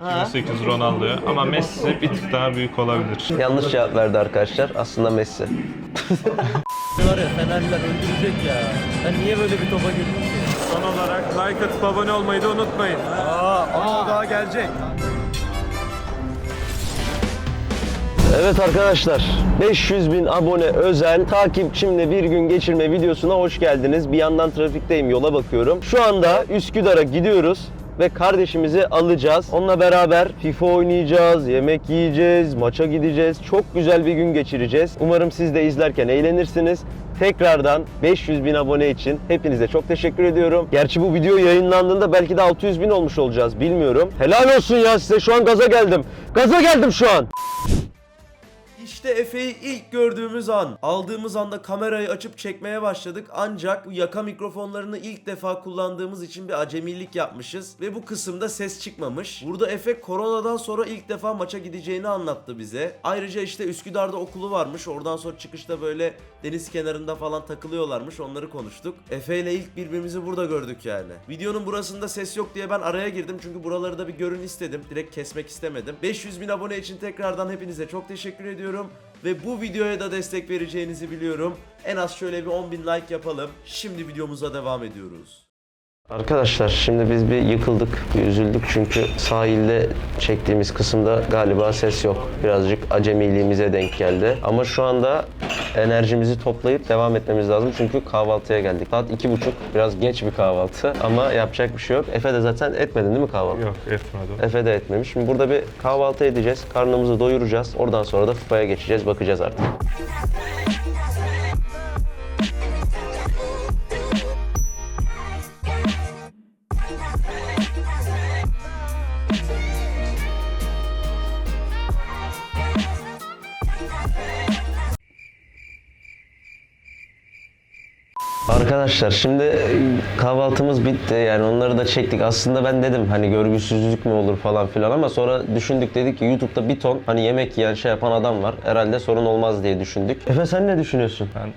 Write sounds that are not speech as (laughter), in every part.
2008 Ronaldo'ya ama Messi bir tık daha büyük olabilir. Yanlış cevap verdi arkadaşlar. Aslında Messi. (laughs) Var ya Fenerliler öldürecek ya. Sen niye böyle bir topa girdin ki? Son olarak like atıp abone olmayı da unutmayın. Ama o daha gelecek. Evet arkadaşlar 500 bin abone özel takipçimle bir gün geçirme videosuna hoş geldiniz. Bir yandan trafikteyim yola bakıyorum. Şu anda Üsküdar'a gidiyoruz ve kardeşimizi alacağız. Onunla beraber FIFA oynayacağız, yemek yiyeceğiz, maça gideceğiz. Çok güzel bir gün geçireceğiz. Umarım siz de izlerken eğlenirsiniz. Tekrardan 500 bin abone için hepinize çok teşekkür ediyorum. Gerçi bu video yayınlandığında belki de 600 bin olmuş olacağız bilmiyorum. Helal olsun ya size şu an gaza geldim. Gaza geldim şu an. İşte Efe'yi ilk gördüğümüz an, aldığımız anda kamerayı açıp çekmeye başladık. Ancak yaka mikrofonlarını ilk defa kullandığımız için bir acemilik yapmışız ve bu kısımda ses çıkmamış. Burada Efe koronadan sonra ilk defa maça gideceğini anlattı bize. Ayrıca işte Üsküdar'da okulu varmış. Oradan sonra çıkışta böyle deniz kenarında falan takılıyorlarmış. Onları konuştuk. Efe ile ilk birbirimizi burada gördük yani. Videonun burasında ses yok diye ben araya girdim çünkü buraları da bir görün istedim. Direkt kesmek istemedim. 500 bin abone için tekrardan hepinize çok teşekkür ediyorum. Ve bu videoya da destek vereceğinizi biliyorum. En az şöyle bir 10 bin like yapalım. Şimdi videomuza devam ediyoruz. Arkadaşlar şimdi biz bir yıkıldık, bir üzüldük çünkü sahilde çektiğimiz kısımda galiba ses yok. Birazcık acemiliğimize denk geldi. Ama şu anda enerjimizi toplayıp devam etmemiz lazım çünkü kahvaltıya geldik. Saat iki buçuk, biraz geç bir kahvaltı ama yapacak bir şey yok. Efe de zaten etmedin değil mi kahvaltı? Yok etmedim. Efe de etmemiş. Şimdi burada bir kahvaltı edeceğiz. Karnımızı doyuracağız. Oradan sonra da FIFA'ya geçeceğiz. Bakacağız artık. Arkadaşlar şimdi e, kahvaltımız bitti yani onları da çektik. Aslında ben dedim hani görgüsüzlük mü olur falan filan ama sonra düşündük dedik ki YouTube'da bir ton hani yemek yiyen şey yapan adam var. Herhalde sorun olmaz diye düşündük. Efe sen ne düşünüyorsun? Ben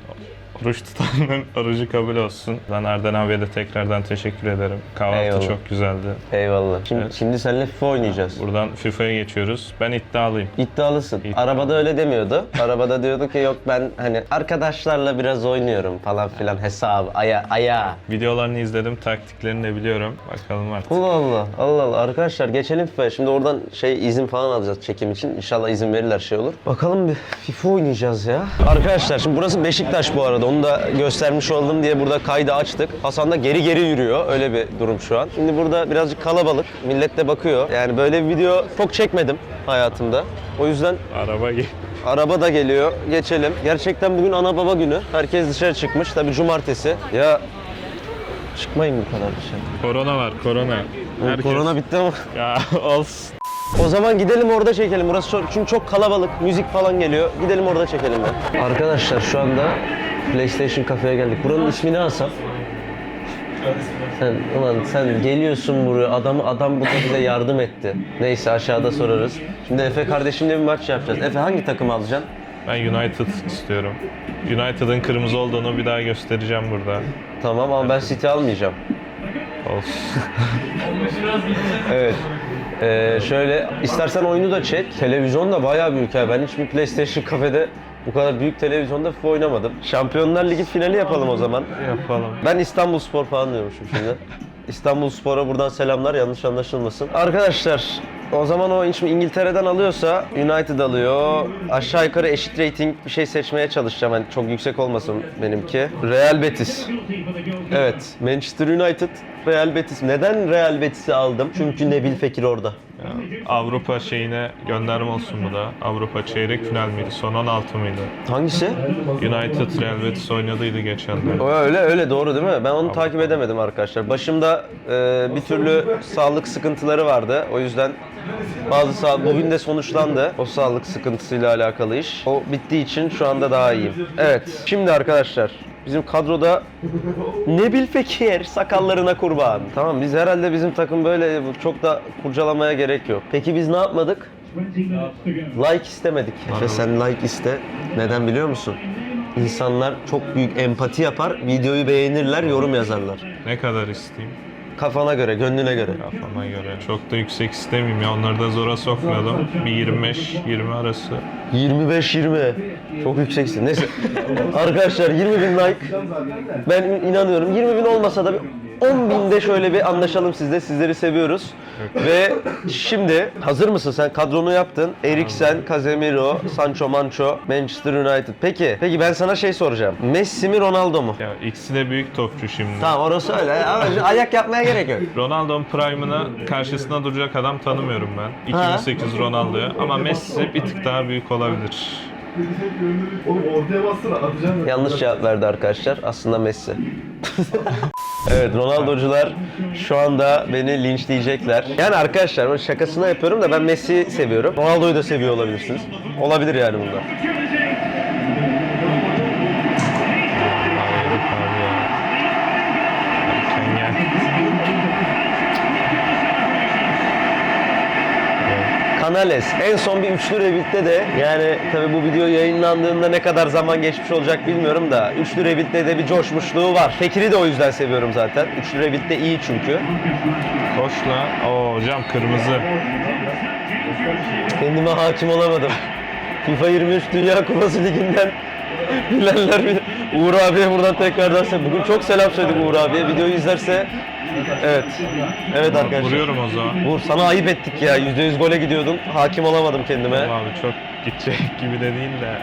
oruç tutanın orucu kabul olsun. Ben Erden abiye de tekrardan teşekkür ederim. Kahvaltı Eyvallah. çok güzeldi. Eyvallah. Şimdi, Evet. şimdi seninle FIFA oynayacağız. Buradan FIFA'ya geçiyoruz. Ben iddialıyım. İddialısın. İddialı. Arabada öyle demiyordu. Arabada diyordu ki yok ben hani arkadaşlarla biraz oynuyorum falan filan hesabı aya aya. Videolarını izledim, taktiklerini de biliyorum. Bakalım artık. Allah Allah. Allah Allah. Arkadaşlar geçelim FIFA'ya. Şimdi oradan şey izin falan alacağız çekim için. İnşallah izin verirler şey olur. Bakalım bir FIFA oynayacağız ya. Arkadaşlar şimdi burası Beşiktaş bu arada. Onu da göstermiş oldum diye burada kaydı açtık. Hasan da geri geri yürüyor. Öyle bir durum şu an. Şimdi burada birazcık kalabalık. Millet de bakıyor. Yani böyle bir video çok çekmedim hayatımda. O yüzden Araba gel. Araba da geliyor. Geçelim. Gerçekten bugün ana baba günü. Herkes dışarı çıkmış. Tabii cumartesi. Ya çıkmayın bu kadar dışarı. Korona var, korona. Herkes- Korona bitti ama. Ya olsun. O zaman gidelim orada çekelim. Burası çok, çünkü çok kalabalık. Müzik falan geliyor. Gidelim orada çekelim ben. Arkadaşlar şu anda PlayStation kafeye geldik. Buranın ismi ne Hasan? Sen, ulan sen geliyorsun buraya. Adam adam burada bize yardım etti. Neyse aşağıda sorarız. Şimdi Efe kardeşimle bir maç yapacağız. Efe hangi takım alacaksın? Ben United istiyorum. United'ın kırmızı olduğunu bir daha göstereceğim burada. Tamam ama ben City almayacağım. Olsun. Evet. Ee, şöyle istersen oyunu da çek. Televizyon da bayağı büyük ha. Ben hiçbir PlayStation kafede bu kadar büyük televizyonda FIFA oynamadım. Şampiyonlar Ligi finali yapalım o zaman. Yapalım. Ben İstanbul Spor falan diyormuşum şimdi. (laughs) İstanbul Spor'a buradan selamlar yanlış anlaşılmasın. Arkadaşlar o zaman o İngiltere'den alıyorsa United alıyor. Aşağı yukarı eşit rating bir şey seçmeye çalışacağım. Yani çok yüksek olmasın benimki. Real Betis. Evet. Manchester United, Real Betis. Neden Real Betis'i aldım? Çünkü Nebil Fekir orada. Ya, Avrupa şeyine gönderme olsun bu da. Avrupa çeyrek final miydi? Son 16 mıydı? Hangisi? United Real Betis oynadıydı geçen de. O Öyle öyle doğru değil mi? Ben onu takip edemedim arkadaşlar. Başımda e, bir türlü sağlık sıkıntıları vardı. O yüzden bazı sağ bugün de sonuçlandı o sağlık sıkıntısıyla alakalı iş. O bittiği için şu anda daha iyiyim. Evet. Şimdi arkadaşlar bizim kadroda Nebil Fekir sakallarına kurban. Tamam biz herhalde bizim takım böyle çok da kurcalamaya gerek yok. Peki biz ne yapmadık? Like istemedik. Efe sen like iste. Neden biliyor musun? İnsanlar çok büyük empati yapar, videoyu beğenirler, yorum yazarlar. Ne kadar isteyeyim? Kafana göre, gönlüne göre. Kafama göre. Çok da yüksek istemeyeyim ya. Onları da zora sokmayalım. Bir 25-20 arası. 25-20. Çok yükseksin. Neyse. Arkadaşlar 20 bin like. Ben inanıyorum. 20 bin olmasa da bir 10 binde şöyle bir anlaşalım sizle. Sizleri seviyoruz. Ve şimdi hazır mısın? Sen kadronu yaptın. Eriksen, Casemiro, Sancho Mancho, Manchester United. Peki, peki ben sana şey soracağım. Messi mi Ronaldo mu? Ya ikisi de büyük topçu şimdi. Tamam orası öyle. Ama ayak yapmaya gerek yok. Ronaldo'nun prime'ını karşısına duracak adam tanımıyorum ben. 2008 Ronaldo'ya ama Messi bir tık daha büyük olabilir. Oğlum ortaya bassana atacağım. Yanlış cevap verdi arkadaşlar. Aslında Messi. (laughs) evet Ronaldo'cular şu anda beni linçleyecekler. Yani arkadaşlar şakasına yapıyorum da ben Messi'yi seviyorum. Ronaldo'yu da seviyor olabilirsiniz. Olabilir yani bunlar. Canales en son bir üçlü Revit'te de yani tabi bu video yayınlandığında ne kadar zaman geçmiş olacak bilmiyorum da üçlü Revit'te de bir coşmuşluğu var. Fekir'i de o yüzden seviyorum zaten. Üçlü Revit'te iyi çünkü. Koşla. Oo hocam kırmızı. Kendime hakim olamadım. FIFA 23 Dünya Kupası Ligi'nden (laughs) bilenler bilir. Uğur abiye buradan tekrardan se- Bugün çok selam söyledik Uğur abiye. Videoyu izlerse Evet. Evet arkadaşlar. Vuruyorum o zaman. Uğur sana ayıp ettik ya. %100 gole gidiyordun. Hakim olamadım kendime. Abi çok gidecek gibi de değil de.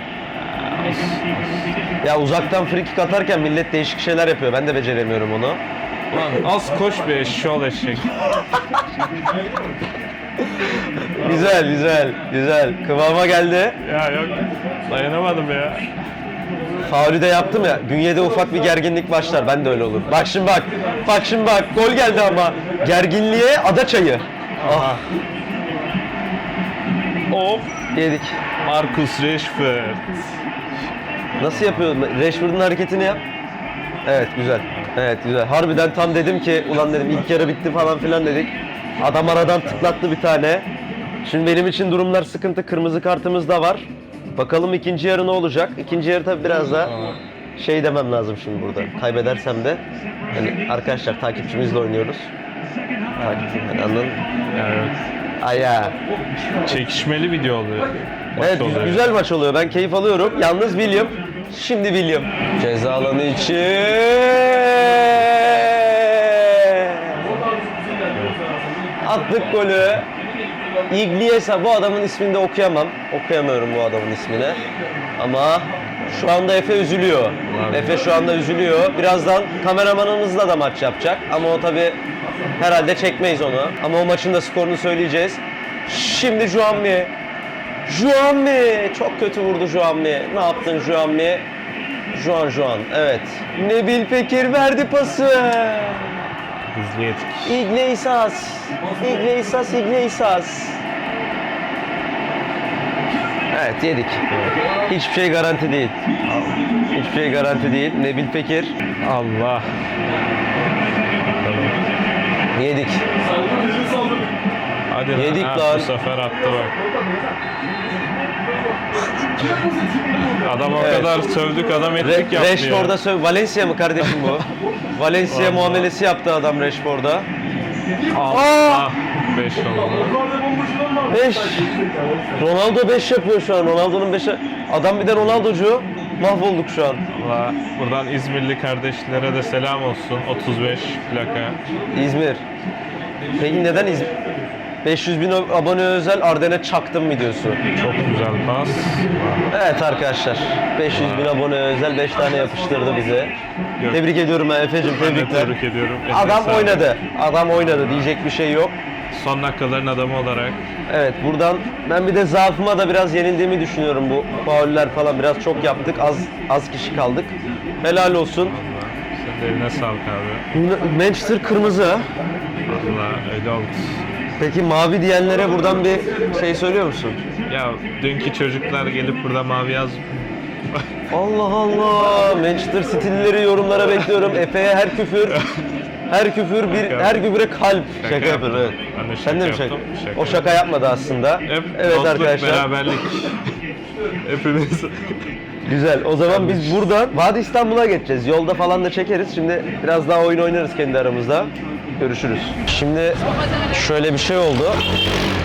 Ya uzaktan free kick atarken millet değişik şeyler yapıyor. Ben de beceremiyorum onu. Lan az koş be eşşoğlu eşek. Güzel, güzel, güzel. Kıvama geldi. Ya yok dayanamadım ya. Faulü de yaptım ya. Bünyede ufak bir gerginlik başlar. Ben de öyle olur. Bak şimdi bak. Bak şimdi bak. Gol geldi ama. Gerginliğe ada çayı. Ah. Hop. Yedik. Marcus Rashford. Nasıl yapıyor? Rashford'un hareketini yap. Evet güzel. Evet güzel. Harbiden tam dedim ki ulan dedim ilk yarı bitti falan filan dedik. Adam aradan tıklattı bir tane. Şimdi benim için durumlar sıkıntı. Kırmızı kartımız da var. Bakalım ikinci yarı ne olacak? İkinci yarı tabii biraz da şey demem lazım şimdi burada. Kaybedersem de hani arkadaşlar takipçimizle oynuyoruz. Takipçim yani anladın mı? Evet. Aya. Çekişmeli video oluyor. Maç Evet oluyor. güzel maç oluyor. Ben keyif alıyorum. Yalnız William. Şimdi William. Ceza alanı için. Attık golü. Igliesa bu adamın ismini de okuyamam. Okuyamıyorum bu adamın ismini. Ama şu anda Efe üzülüyor. Efe şu anda üzülüyor. Birazdan kameramanımızla da maç yapacak. Ama o tabi herhalde çekmeyiz onu. Ama o maçın da skorunu söyleyeceğiz. Şimdi Juanmi. Juanmi. Çok kötü vurdu Juanmi. Ne yaptın Juanmi? Juan Juan. Evet. Nebil Pekir verdi pası. Hızlı yedik. Iglesias. Iglesias, Iglesias. Evet yedik. Hiçbir şey garanti değil. Hiçbir şey garanti değil. Nebil Pekir. Allah. Yedik. Hadi Yedik ha, lan. Bu sefer attı bak. Adam o Evet. kadar sövdük adam ettik Re- yaptı Rashford'a ya. söv... Valencia mı kardeşim bu? (laughs) Valencia muamelesi yaptı adam Rashford'a. Allah. 5 oldu. 5. Ronaldo 5 yapıyor şu an. Ronaldo'nun 5'e... Adam bir de Ronaldo'cu. Mahvolduk şu an. Allah. Buradan İzmirli kardeşlere de selam olsun. 35 plaka. İzmir. Peki neden İzmir? 500 bin abone özel Arden'e çaktım videosu. Çok güzel pas. Evet arkadaşlar. 500 bin abone özel 5 tane yapıştırdı bize. Yok. Tebrik ediyorum ben Efe'cim tebrikler. tebrik ediyorum. Adam oynadı. Adam oynadı diyecek bir şey yok. Son dakikaların adamı olarak Evet buradan ben bir de zaafıma da biraz yenildiğimi düşünüyorum bu fauller falan biraz çok yaptık az az kişi kaldık. Helal olsun. senin de eline sağlık abi. Manchester kırmızı. Allah öyle oldu. Peki mavi diyenlere buradan bir şey söylüyor musun? Ya dünkü çocuklar gelip burada mavi yaz Allah Allah. Manchester City'lileri yorumlara bekliyorum. (laughs) Efe'ye her küfür her küfür bir Şaka. her küfüre kalp. Şaka, Şaka yapıyor yaptım. evet. Ben de Sen de mi şaka şaka? yaptım, şaka O şaka yapmadı aslında. hep evet dostluk, arkadaşlar. beraberlik. (laughs) Hepimiz Güzel. O zaman biz buradan Vadi İstanbul'a geçeceğiz. Yolda falan da çekeriz. Şimdi biraz daha oyun oynarız kendi aramızda. Görüşürüz. Şimdi şöyle bir şey oldu.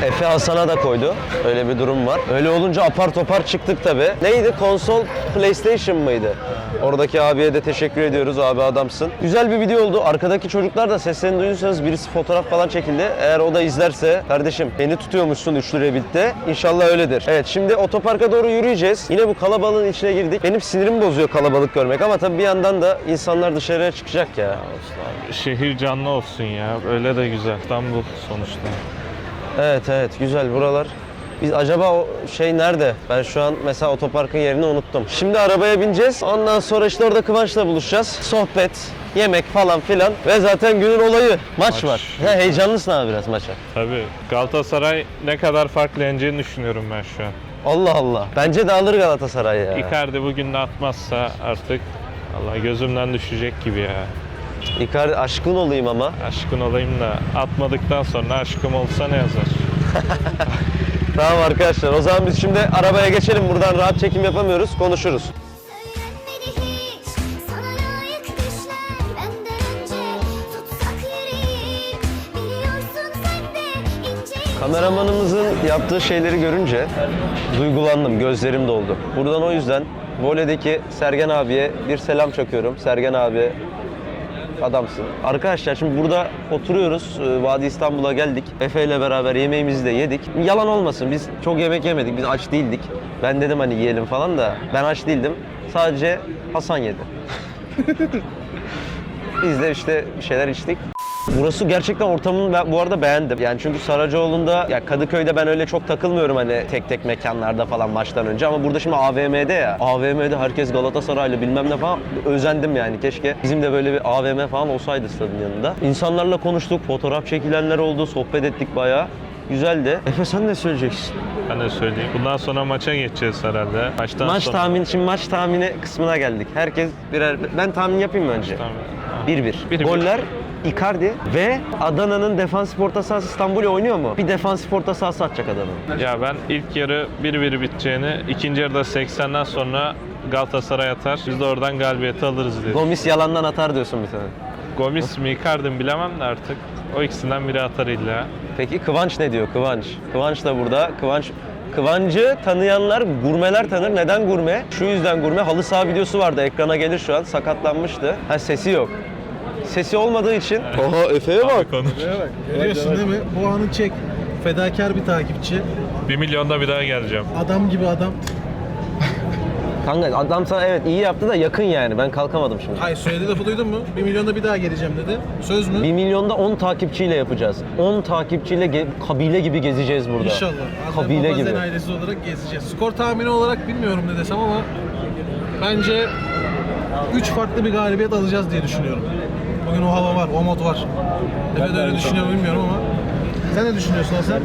Efe Hasan'a da koydu. Öyle bir durum var. Öyle olunca apar topar çıktık tabi. Neydi? Konsol PlayStation mıydı? Oradaki abiye de teşekkür ediyoruz. Abi adamsın. Güzel bir video oldu. Arkadaki çocuklar da seslerini duyuyorsanız birisi fotoğraf falan çekildi. Eğer o da izlerse kardeşim beni tutuyormuşsun üçlü Revit'te. İnşallah öyledir. Evet şimdi otoparka doğru yürüyeceğiz. Yine bu kalabalığın içine girdik. Benim sinirimi bozuyor kalabalık görmek ama tabii bir yandan da insanlar dışarıya çıkacak ya. Şehir canlı olsun ya. Öyle de güzel. İstanbul sonuçta. Evet evet güzel buralar. Biz acaba o şey nerede? Ben şu an mesela otoparkın yerini unuttum. Şimdi arabaya bineceğiz. Ondan sonra işte orada Kıvanç'la buluşacağız. Sohbet, yemek falan filan. Ve zaten günün olayı maç, Maç. var. He, heyecanlısın abi biraz maça. Tabii Galatasaray ne kadar farklı yeneceğini düşünüyorum ben şu an. Allah Allah. Bence de alır Galatasaray ya. Icardi bugün de atmazsa artık Allah gözümden düşecek gibi ya. Icardi aşkın olayım ama. Aşkın olayım da atmadıktan sonra aşkım olsa ne yazar? (laughs) Tamam arkadaşlar o zaman biz şimdi arabaya geçelim. Buradan rahat çekim yapamıyoruz. Konuşuruz. Kameramanımızın yaptığı şeyleri görünce duygulandım, gözlerim doldu. Buradan o yüzden voleydeki Sergen abiye bir selam çakıyorum. Sergen abi adamsın. Arkadaşlar şimdi burada oturuyoruz. Ee, Vadi İstanbul'a geldik. Efe ile beraber yemeğimizi de yedik. Yalan olmasın biz çok yemek yemedik. Biz aç değildik. Ben dedim hani yiyelim falan da ben aç değildim. Sadece Hasan yedi. (laughs) Biz de işte bir şeyler içtik. Burası gerçekten ortamını ben bu arada beğendim. Yani çünkü Saracoğlu'nda ya Kadıköy'de ben öyle çok takılmıyorum hani tek tek mekanlarda falan maçtan önce ama burada şimdi AVM'de ya. AVM'de herkes Galatasaraylı bilmem ne falan özendim yani. Keşke bizim de böyle bir AVM falan olsaydı stadın yanında. İnsanlarla konuştuk, fotoğraf çekilenler oldu, sohbet ettik bayağı. Güzeldi. Efe sen ne söyleyeceksin? Ben de söyleyeyim. Bundan sonra maça geçeceğiz herhalde. Maçtan maç sonra. tahmin, şimdi maç tahmini kısmına geldik. Herkes birer, ben tahmin yapayım mı önce? Tamam. 1-1. Bir bir. Goller Icardi ve Adana'nın defansif orta sahası İstanbul'u oynuyor mu? Bir defansif orta sahası atacak Adana'nın. Ya ben ilk yarı 1-1 biteceğini, ikinci yarıda 80'den sonra Galatasaray atar. Biz de oradan galibiyeti alırız diye. Gomis yalandan atar diyorsun bir tane. Gomis mi Icardi bilemem de artık. O ikisinden biri atar illa. Peki Kıvanç ne diyor? Kıvanç. Kıvanç da burada. Kıvanç Kıvancı tanıyanlar gurmeler tanır. Neden gurme? Şu yüzden gurme. Halı saha videosu vardı. Ekrana gelir şu an. Sakatlanmıştı. Ha sesi yok. Sesi olmadığı için. (laughs) Oha Efe'ye bak. Konuş. bak. Görüyorsun değil mi? Bu anı çek. Fedakar bir takipçi. 1 milyonda bir daha geleceğim. Adam gibi adam. Kanka adam sana evet iyi yaptı da yakın yani. Ben kalkamadım şimdi. Hayır söylediği lafı duydun mu? Bir milyonda bir daha geleceğim dedi. Söz mü? 1 milyonda 10 takipçiyle yapacağız. 10 takipçiyle ge- kabile gibi gezeceğiz burada. İnşallah. Kabile Babazen gibi. ailesi olarak gezeceğiz. Skor tahmini olarak bilmiyorum ne desem ama bence 3 farklı bir galibiyet alacağız diye düşünüyorum. Bugün o hava var, o mod var. De öyle düşünüyor bilmiyorum ama. Sen ne düşünüyorsun Hasan?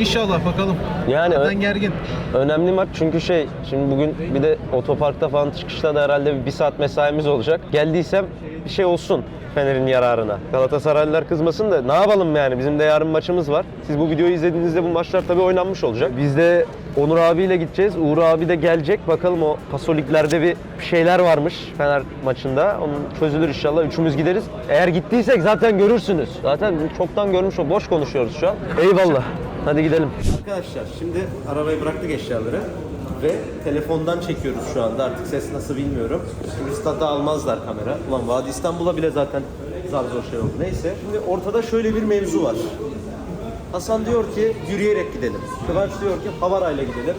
İnşallah bakalım. Yani ö- Zaten gergin. önemli maç çünkü şey şimdi bugün bir de otoparkta falan çıkışta da herhalde bir, bir saat mesaimiz olacak. Geldiysem bir şey olsun Fener'in yararına. Galatasaraylılar kızmasın da ne yapalım yani bizim de yarın maçımız var. Siz bu videoyu izlediğinizde bu maçlar tabii oynanmış olacak. Biz de Onur abiyle gideceğiz. Uğur abi de gelecek. Bakalım o pasoliklerde bir şeyler varmış Fener maçında. Onun çözülür inşallah. Üçümüz gideriz. Eğer gittiysek zaten görürsünüz. Zaten çoktan görmüş o. Boş konuşuyoruz şu an. Eyvallah. Hadi gidelim. Arkadaşlar şimdi arabayı bıraktık eşyaları ve telefondan çekiyoruz şu anda. Artık ses nasıl bilmiyorum. Şimdi almazlar kamera. Ulan Vadi İstanbul'a bile zaten zar zor şey oldu. Neyse. Şimdi ortada şöyle bir mevzu var. Hasan diyor ki yürüyerek gidelim. Kıvanç diyor ki havarayla gidelim.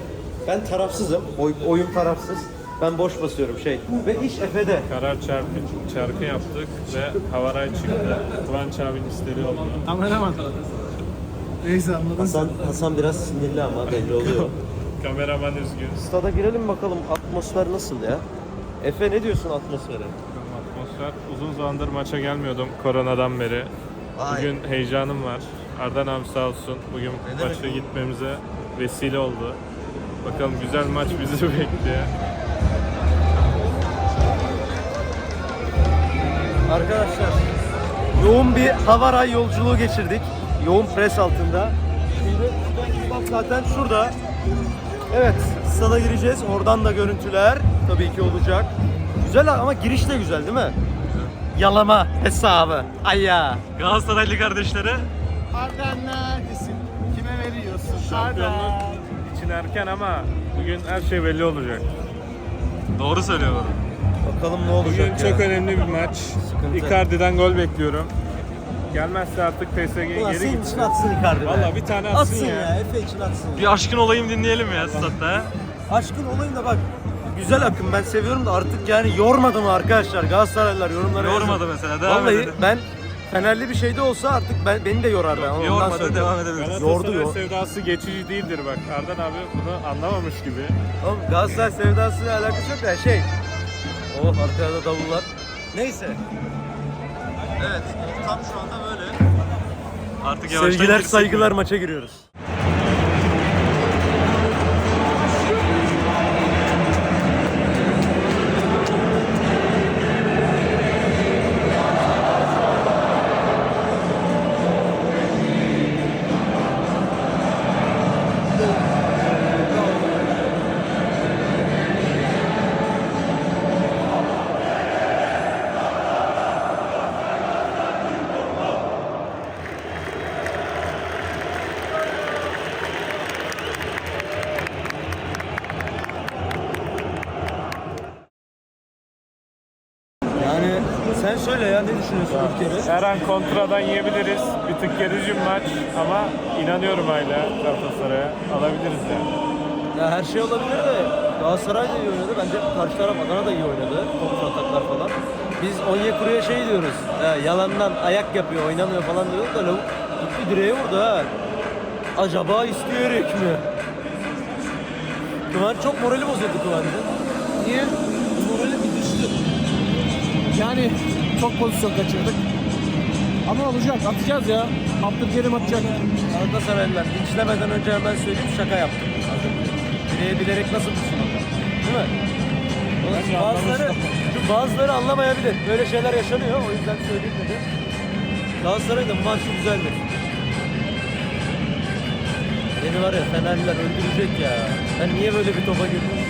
Ben tarafsızım. Oy, oyun tarafsız. Ben boş basıyorum şey. Ve iş Efe'de. Karar çarkı, çarkı yaptık ve havaray çıktı. Kıvanç abinin istediği oldu. Kameraman. Neyse anladın Hasan, Hasan biraz sinirli ama belli oluyor. (laughs) Kameraman üzgün. Stada girelim bakalım atmosfer nasıl ya? Efe ne diyorsun atmosfere? Atmosfer. Uzun zamandır maça gelmiyordum koronadan beri. Bugün heyecanım var. Ardan abi sağ olsun. Bugün maça gitmemize vesile oldu. Bakalım güzel maç bizi (laughs) bekliyor. Arkadaşlar yoğun bir Havaray yolculuğu geçirdik. Yoğun pres altında. Şimdi zaten şurada. Evet stada gireceğiz. Oradan da görüntüler tabii ki olacak. Güzel ama giriş de güzel değil mi? Yalama hesabı. Ay ya. Galatasaraylı kardeşlere Arda neredesin? Kime veriyorsun? Şampiyonluk için erken ama bugün her şey belli olacak. doğru söylüyor bu. Bakalım ne olacak Bugün ya. çok önemli bir maç. Sıkıntı. Icardi'den gol bekliyorum. Gelmezse artık PSG'ye Ulan geri senin gitsin. için atsın Icardi be. Valla bir tane atsın, Atsın ya. ya. Efe için atsın. Bir aşkın olayım dinleyelim ya statta. ha. Aşkın olayım da bak. Güzel akım ben seviyorum da artık yani yormadı mı arkadaşlar Galatasaraylılar yorumlara Yormadı yazın. mesela devam Vallahi edelim. ben Fenerli bir şey de olsa artık ben, beni de yorar ben. Ondan Yormadı sonra- devam edebiliriz. Galatasaray Yordu, yor- sevdası geçici değildir bak. Ardan abi bunu anlamamış gibi. Oğlum Galatasaray sevdasıyla alakası yok ya şey. Oh arkada da davullar. Neyse. Evet tam şu anda böyle. Artık yavaştan Sevgiler girsek saygılar maça giriyoruz. Düşünüyorsun ilk kere? Her an kontradan yiyebiliriz. Bir tık gerici bir maç ama inanıyorum hala Galatasaray'a. Alabiliriz yani. Ya her şey olabilir de Galatasaray da iyi oynadı. Bence karşı taraf Adana da iyi oynadı. Kontra ataklar falan. Biz Onyekuru'ya şey diyoruz. Ya, yalandan ayak yapıyor, oynamıyor falan diyoruz da lavuk gitti direğe vurdu ha. Acaba isteyerek mi? Kıvanç çok morali bozuldu Kıvanç'ın. Niye? Morali bir düştü. Yani çok pozisyon kaçırdık. Ama olacak. Atacağız ya. Abdülkerim atacak. Galatasaraylılar linçlemeden önce hemen söyleyeyim şaka yaptım. Direğe bilerek nasıl tutsun onu? Değil mi? Bazıları, şu bazıları anlamayabilir. Böyle şeyler yaşanıyor. O yüzden söyleyeyim dedim. Galatasaray'da bu maç çok güzeldi. Beni var ya Fenerliler öldürecek ya. Ben niye böyle bir topa girdim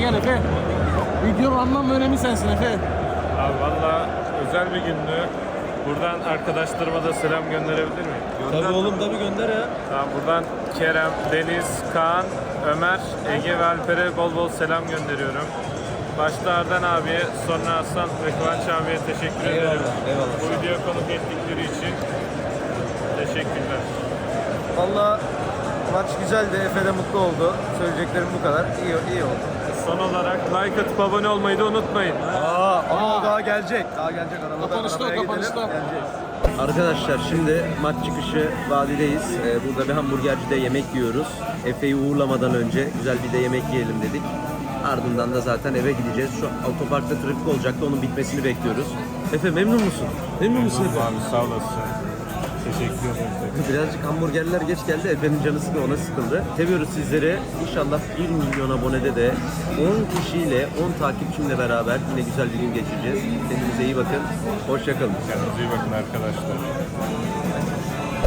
gel Efe. Videonun anlam ve önemi sensin Efe. Abi valla özel bir gündü. Buradan arkadaşlarıma da selam gönderebilir miyim? Tabii oğlum tabii gönder ya. Tamam buradan Kerem, Deniz, Kaan, Ömer, Ege ve Alper'e bol bol selam gönderiyorum. Başta Ardan abiye, sonra Hasan ve Kıvanç abiye teşekkür ederim. eyvallah. Bu videoya konuk ettikleri için teşekkürler. Valla maç güzeldi. Efe de mutlu oldu. Söyleyeceklerim bu kadar. İyi, iyi oldu. Son olarak like atıp abone olmayı da unutmayın. Aa, ama daha gelecek. Daha gelecek arabada. Kapanışta, arabaya gidelim, kapanışta. Geleceğiz. Arkadaşlar şimdi maç çıkışı vadideyiz. Ee, burada bir hamburgercide yemek yiyoruz. Efe'yi uğurlamadan önce güzel bir de yemek yiyelim dedik. Ardından da zaten eve gideceğiz. Şu otoparkta trafik olacaktı. Onun bitmesini bekliyoruz. Efe memnun musun? Memnun musun Efe? Abi sağ olasın. Teşekkür ederim. Birazcık hamburgerler geç geldi. Efe'nin canı sıkı ona sıkıldı. Seviyoruz sizleri. İnşallah 1 milyon abonede de 10 kişiyle 10 takipçimle beraber yine güzel bir gün geçireceğiz. Kendinize iyi bakın. Hoşçakalın. Kendinize iyi bakın arkadaşlar.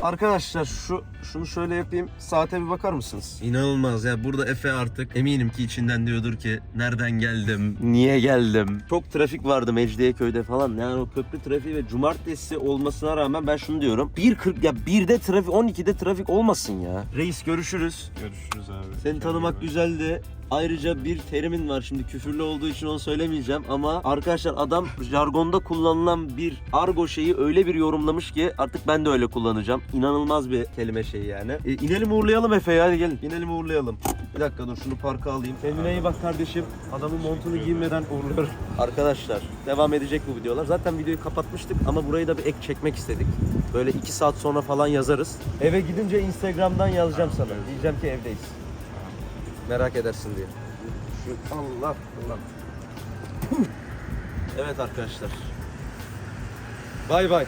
Arkadaşlar şu şunu şöyle yapayım. Saate bir bakar mısınız? İnanılmaz ya. Burada Efe artık eminim ki içinden diyordur ki nereden geldim? Niye geldim? Çok trafik vardı Mecidiyeköy'de falan. Yani o köprü trafiği ve cumartesi olmasına rağmen ben şunu diyorum. 1.40 ya 1'de trafik 12'de trafik olmasın ya. Reis görüşürüz. Görüşürüz abi. Seni tanımak güzeldi. Ayrıca bir terimin var şimdi küfürlü olduğu için onu söylemeyeceğim ama arkadaşlar adam jargonda kullanılan bir argo şeyi öyle bir yorumlamış ki artık ben de öyle kullanacağım. İnanılmaz bir kelime şeyi yani. E, inelim uğurlayalım Efe hadi gelin. İnelim uğurlayalım. Bir dakika dur şunu parka alayım. Kendine iyi bak kardeşim. Adamın montunu giymeden uğurluyor. Arkadaşlar devam edecek bu videolar. Zaten videoyu kapatmıştık ama burayı da bir ek çekmek istedik. Böyle iki saat sonra falan yazarız. Eve gidince Instagram'dan yazacağım sana. Diyeceğim ki evdeyiz. Merak edersin diye. Şu Allah Allah. evet arkadaşlar. Bay bay.